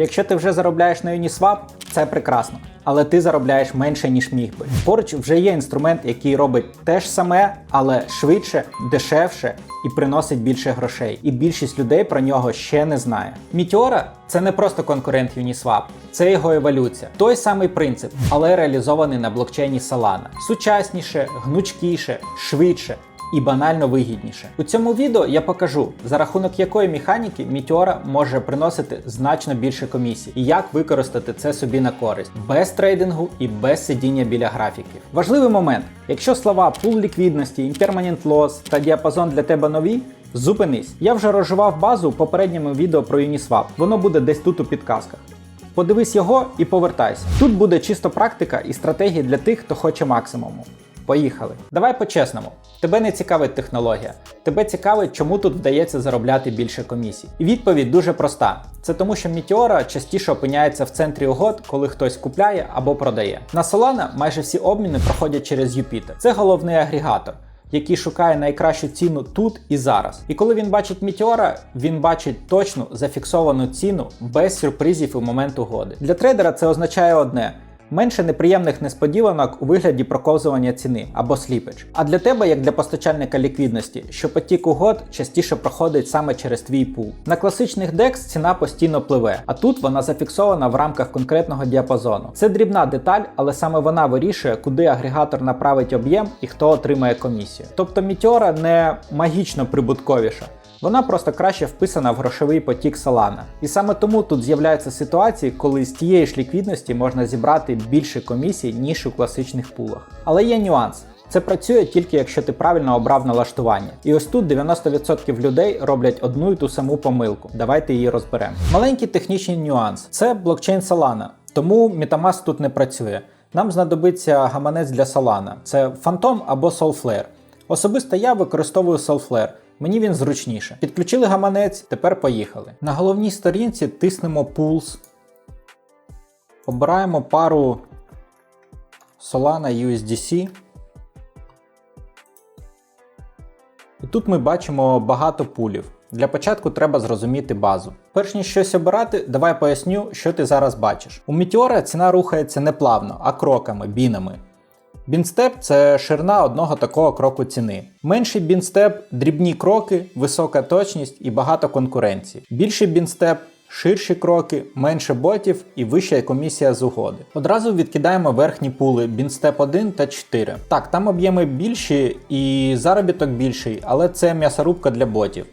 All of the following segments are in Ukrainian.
Якщо ти вже заробляєш на Uniswap, це прекрасно. Але ти заробляєш менше, ніж міг би. Поруч вже є інструмент, який робить те ж саме, але швидше, дешевше і приносить більше грошей. І більшість людей про нього ще не знає. Meteora – це не просто конкурент Uniswap, це його еволюція. Той самий принцип, але реалізований на блокчейні Solana. Сучасніше, гнучкіше, швидше і банально вигідніше. У цьому відео я покажу, за рахунок якої механіки Meteora може приносити значно більше комісій і як використати це собі на користь, без трейдингу і без сидіння біля графіків. Важливий момент: якщо слова пул ліквідності, impermanent loss та діапазон для тебе нові. Зупинись. Я вже розживав базу попередньому відео про Uniswap. Воно буде десь тут у підказках. Подивись його і повертайся. Тут буде чисто практика і стратегії для тих, хто хоче максимуму. Поїхали. Давай по-чесному. Тебе не цікавить технологія. Тебе цікавить, чому тут вдається заробляти більше комісій. І відповідь дуже проста: це тому, що Meteora частіше опиняється в центрі угод, коли хтось купляє або продає. На Solana майже всі обміни проходять через Jupiter. Це головний агрегатор. Який шукає найкращу ціну тут і зараз. І коли він бачить Meteora, він бачить точну зафіксовану ціну без сюрпризів у момент угоди. Для трейдера це означає одне: менше неприємних несподіванок у вигляді проковзування ціни або сліпедж. А для тебе, як для постачальника ліквідності, що потік угод частіше проходить саме через твій пул. На класичних DEX ціна постійно пливе, а тут вона зафіксована в рамках конкретного діапазону. Це дрібна деталь, але саме вона вирішує, куди агрегатор направить об'єм і хто отримає комісію. Тобто Meteora не магічно прибутковіша. Вона просто краще вписана в грошовий потік Solana. І саме тому тут з'являються ситуації, коли з тієї ж ліквідності можна зібрати більше комісій, ніж у класичних пулах. Але є нюанс. Це працює тільки якщо ти правильно обрав налаштування. І ось тут 90% людей роблять одну і ту саму помилку. Давайте її розберемо. Маленький технічний нюанс це блокчейн Solana, тому Metamask тут не працює. Нам знадобиться гаманець для Solana. Це Phantom або Soulflare. Особисто я використовую Soulflare. Мені він зручніше. Підключили гаманець, тепер поїхали. На головній сторінці тиснемо Pulse. Обираємо пару Solana USDC. І тут ми бачимо багато пулів. Для початку треба зрозуміти базу. Перш ніж щось обирати, давай поясню, що ти зараз бачиш. У Meteora ціна рухається не плавно, а кроками, бінами. Бінстеп це ширина одного такого кроку ціни. Менший бінстеп дрібні кроки, висока точність і багато конкуренції. Більший бінстеп ширші кроки, менше ботів і вища комісія з угоди. Одразу відкидаємо верхні пули бінстеп 1 та 4. Так, там об'єми більші і заробіток більший, але це м'ясорубка для ботів.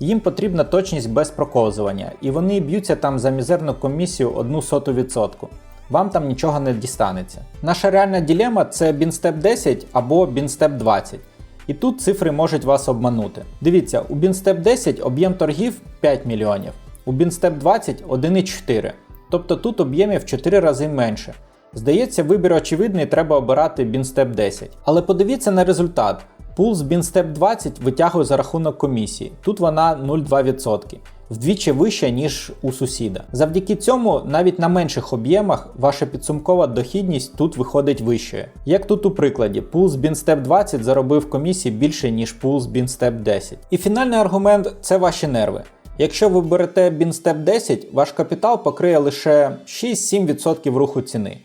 Їм потрібна точність без проковзування, і вони б'ються там за мізерну комісію 1 соту відсотку. Вам там нічого не дістанеться. Наша реальна ділема це BinStep 10 або BinStep 20. І тут цифри можуть вас обманути. Дивіться, у BinStep 10 об'єм торгів 5 мільйонів, у BinStep 20 1,4. Тобто тут об'ємів в 4 рази менше. Здається, вибір очевидний, треба обирати BinStep 10. Але подивіться на результат. Пул з BinStep 20 витягує за рахунок комісії. Тут вона 0,2%. Вдвічі вища, ніж у сусіда. Завдяки цьому, навіть на менших об'ємах, ваша підсумкова дохідність тут виходить вищою. Як тут у прикладі, пул з BinStep 20 заробив комісії більше, ніж пул з BinStep 10. І фінальний аргумент це ваші нерви. Якщо ви берете BinStep 10, ваш капітал покриє лише 6-7% руху ціни.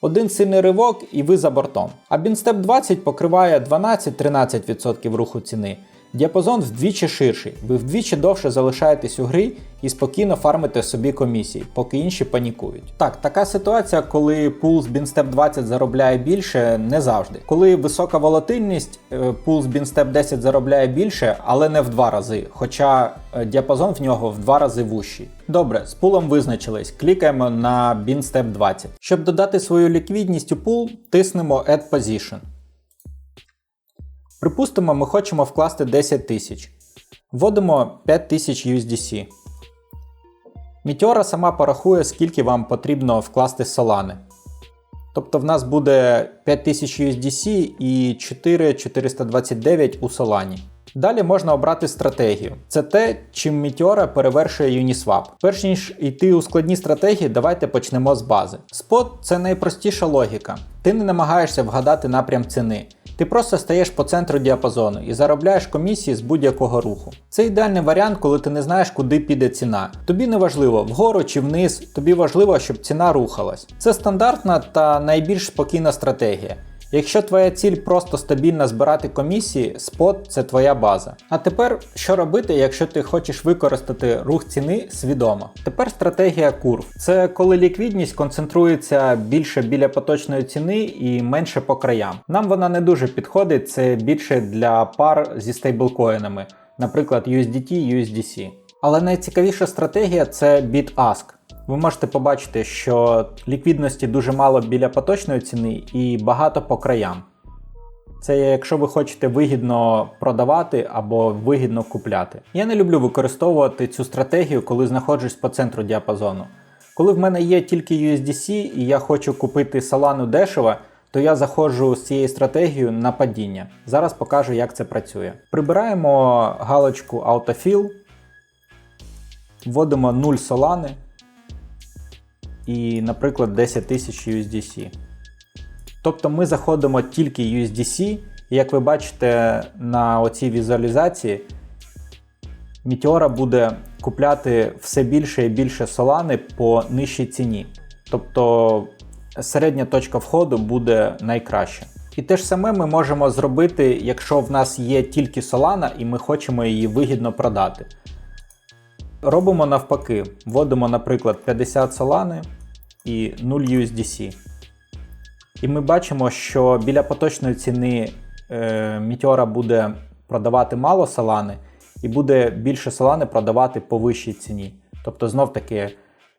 Один сильний ривок і ви за бортом. А BinStep 20 покриває 12-13% руху ціни. Діапазон вдвічі ширший, ви вдвічі довше залишаєтесь у грі і спокійно фармите собі комісії, поки інші панікують. Так, така ситуація, коли пул з BinStep 20 заробляє більше, не завжди. Коли висока волатильність, пул з BinStep 10 заробляє більше, але не в два рази, хоча е, діапазон в нього в два рази вущий. Добре, з пулом визначились, клікаємо на BinStep 20. Щоб додати свою ліквідність у пул, тиснемо Add Position. Припустимо, ми хочемо вкласти 10 тисяч. Вводимо 5000 USDC. Meteora сама порахує, скільки вам потрібно вкласти Solana. Тобто в нас буде 5000 USDC і 4429 у Solana. Далі можна обрати стратегію. Це те, чим Meteora перевершує Uniswap. Перш ніж йти у складні стратегії, давайте почнемо з бази. Спот це найпростіша логіка. Ти не намагаєшся вгадати напрям ціни. Ти просто стаєш по центру діапазону і заробляєш комісії з будь-якого руху. Це ідеальний варіант, коли ти не знаєш, куди піде ціна. Тобі не важливо вгору чи вниз, тобі важливо, щоб ціна рухалась. Це стандартна та найбільш спокійна стратегія. Якщо твоя ціль просто стабільно збирати комісії, спот це твоя база. А тепер що робити, якщо ти хочеш використати рух ціни свідомо? Тепер стратегія курв. Це коли ліквідність концентрується більше біля поточної ціни і менше по краям. Нам вона не дуже підходить, це більше для пар зі стейблкоїнами, наприклад, USDT, USDC. Але найцікавіша стратегія це bid-ask. Ви можете побачити, що ліквідності дуже мало біля поточної ціни і багато по краям. Це якщо ви хочете вигідно продавати або вигідно купляти. Я не люблю використовувати цю стратегію, коли знаходжусь по центру діапазону. Коли в мене є тільки USDC і я хочу купити Solana дешево, то я заходжу з цією стратегією на падіння. Зараз покажу, як це працює. Прибираємо галочку Autofill, вводимо 0 Solana і, наприклад, 10 тисяч USDC. Тобто ми заходимо тільки USDC, і як ви бачите на оцій візуалізації, Meteora буде купляти все більше і більше солани по нижчій ціні. Тобто середня точка входу буде найкраща. І те ж саме ми можемо зробити, якщо в нас є тільки Solana і ми хочемо її вигідно продати. Робимо навпаки, вводимо, наприклад, 50 Solana і 0 USDC. І ми бачимо, що біля поточної ціни е, буде продавати мало Solana і буде більше Solana продавати по вищій ціні. Тобто, знов таки,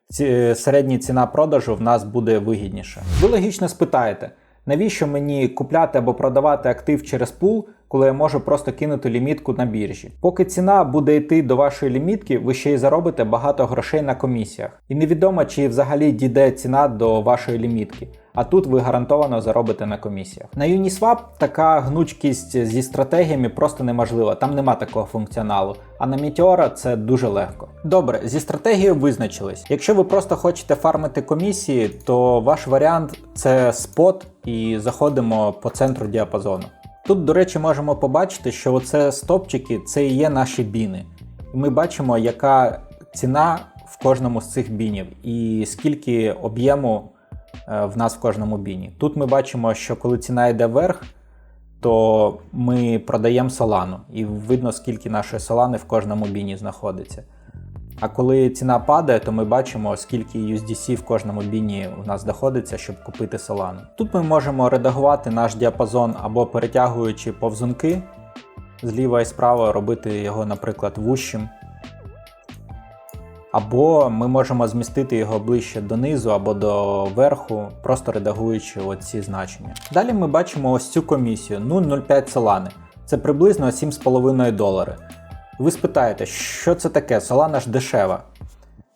ці, середня ціна продажу в нас буде вигідніша. Ви логічно спитаєте, навіщо мені купляти або продавати актив через пул, коли я можу просто кинути лімітку на біржі. Поки ціна буде йти до вашої лімітки, ви ще й заробите багато грошей на комісіях. І невідомо, чи взагалі дійде ціна до вашої лімітки. А тут ви гарантовано заробите на комісіях. На Uniswap така гнучкість зі стратегіями просто неможлива, там нема такого функціоналу. А на Meteora це дуже легко. Добре, зі стратегією визначились. Якщо ви просто хочете фармити комісії, то ваш варіант це спот і заходимо по центру діапазону. Тут, до речі, можемо побачити, що оце стопчики це і є наші біни. Ми бачимо, яка ціна в кожному з цих бінів і скільки об'єму е, в нас в кожному біні. Тут ми бачимо, що коли ціна йде вверх, то ми продаємо солану, і видно, скільки нашої солани в кожному біні знаходиться. А коли ціна падає, то ми бачимо, скільки USDC в кожному біні у нас знаходиться, щоб купити Solana. Тут ми можемо редагувати наш діапазон або перетягуючи повзунки зліва і справа, робити його, наприклад, вущим. Або ми можемо змістити його ближче донизу або до верху, просто редагуючи оці значення. Далі ми бачимо ось цю комісію 0,05 Solana. Це приблизно 7,5 долари. Ви спитаєте, що це таке? Solana ж дешева.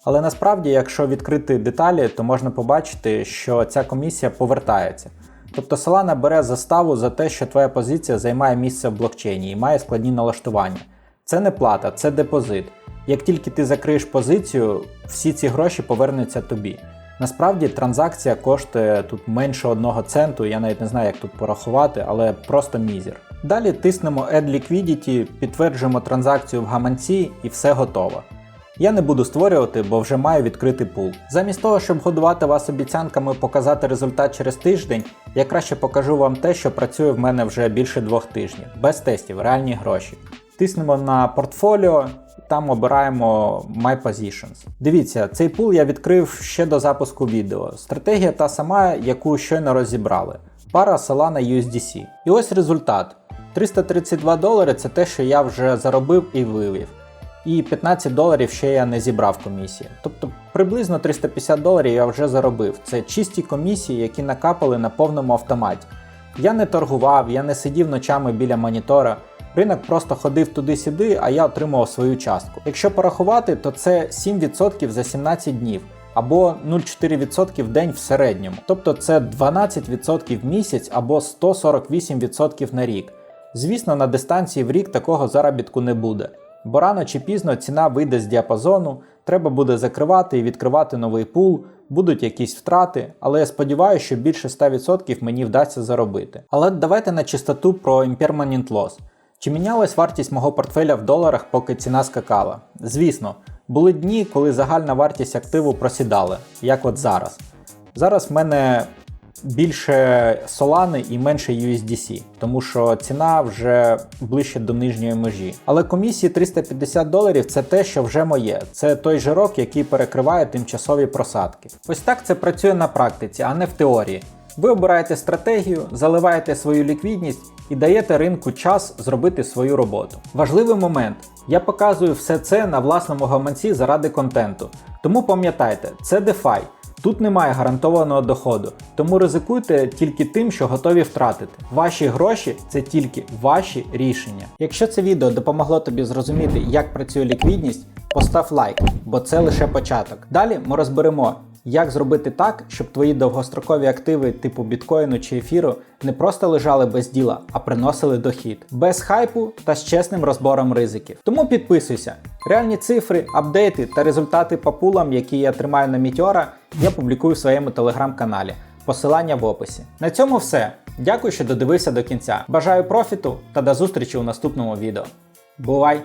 Але насправді, якщо відкрити деталі, то можна побачити, що ця комісія повертається. Тобто Solana бере заставу за те, що твоя позиція займає місце в блокчейні і має складні налаштування. Це не плата, це депозит. Як тільки ти закриєш позицію, всі ці гроші повернуться тобі. Насправді транзакція коштує тут менше одного центу, я навіть не знаю, як тут порахувати, але просто мізер. Далі тиснемо Add Liquidity, підтверджуємо транзакцію в гаманці і все готово. Я не буду створювати, бо вже маю відкритий пул. Замість того, щоб годувати вас обіцянками показати результат через тиждень, я краще покажу вам те, що працює в мене вже більше двох тижнів, без тестів, реальні гроші. Тиснемо на портфоліо, там обираємо My Positions. Дивіться, цей пул я відкрив ще до запуску відео. Стратегія та сама, яку щойно розібрали. Пара Solana USDC. І ось результат. 332 долари це те, що я вже заробив і вивів. І 15 доларів ще я не зібрав комісії. Тобто приблизно 350 доларів я вже заробив. Це чисті комісії, які накапали на повному автоматі. Я не торгував, я не сидів ночами біля монітора. Ринок просто ходив туди-сюди, а я отримував свою частку. Якщо порахувати, то це 7% за 17 днів або 0,4% в день в середньому. Тобто це 12% в місяць або 148% на рік. Звісно, на дистанції в рік такого заробітку не буде, бо рано чи пізно ціна вийде з діапазону, треба буде закривати і відкривати новий пул, будуть якісь втрати, але я сподіваюся, що більше 100% мені вдасться заробити. Але давайте на чистоту про Impermanent Loss. Чи мінялась вартість мого портфеля в доларах, поки ціна скакала? Звісно, були дні, коли загальна вартість активу просідала, як от зараз. Зараз в мене більше Solana і менше USDC, тому що ціна вже ближче до нижньої межі. Але комісії 350 доларів це те, що вже моє. Це той жирок, який перекриває тимчасові просадки. Ось так це працює на практиці, а не в теорії. Ви обираєте стратегію, заливаєте свою ліквідність і даєте ринку час зробити свою роботу. Важливий момент. Я показую все це на власному гаманці заради контенту. Тому пам'ятайте, це DeFi. Тут немає гарантованого доходу, тому ризикуйте тільки тим, що готові втратити. Ваші гроші це тільки ваші рішення. Якщо це відео допомогло тобі зрозуміти, як працює ліквідність, постав лайк, бо це лише початок. Далі ми розберемо, як зробити так, щоб твої довгострокові активи типу біткоїну чи ефіру не просто лежали без діла, а приносили дохід, без хайпу та з чесним розбором ризиків. Тому підписуйся. Реальні цифри, апдейти та результати по пулам, які я тримаю на Meteora, я публікую в своєму телеграм-каналі. Посилання в описі. На цьому все. Дякую, що додивився до кінця. Бажаю профіту та до зустрічі у наступному відео. Бувай!